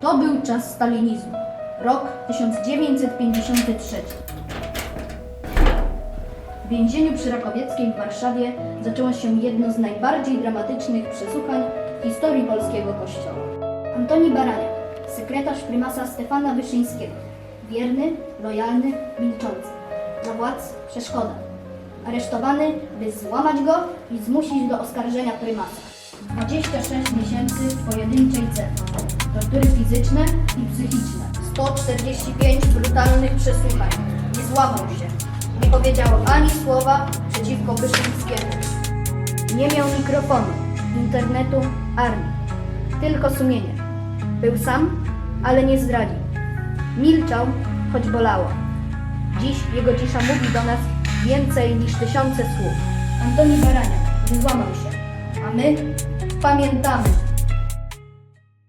To był czas stalinizmu. Rok 1953. W więzieniu przy Rakowieckiej w Warszawie zaczęło się jedno z najbardziej dramatycznych przesłuchań w historii polskiego kościoła. Antoni Baraniak, sekretarz prymasa Stefana Wyszyńskiego. Wierny, lojalny, milczący. Dla władz przeszkoda. Aresztowany, by złamać go i zmusić do oskarżenia prymasa. 26 miesięcy w pojedynczej celi. Tortury fizyczne i psychiczne. 145 brutalnych przesłuchań. Nie złamał się. Nie powiedział ani słowa przeciwko Wyszyńskiemu. Nie miał mikrofonu, internetu, armii. Tylko sumienie. Był sam, ale nie zdradził. Milczał, choć bolało. Dziś jego cisza mówi do nas więcej niż tysiące słów. Antoni Baraniak nie złamał się, a my pamiętamy.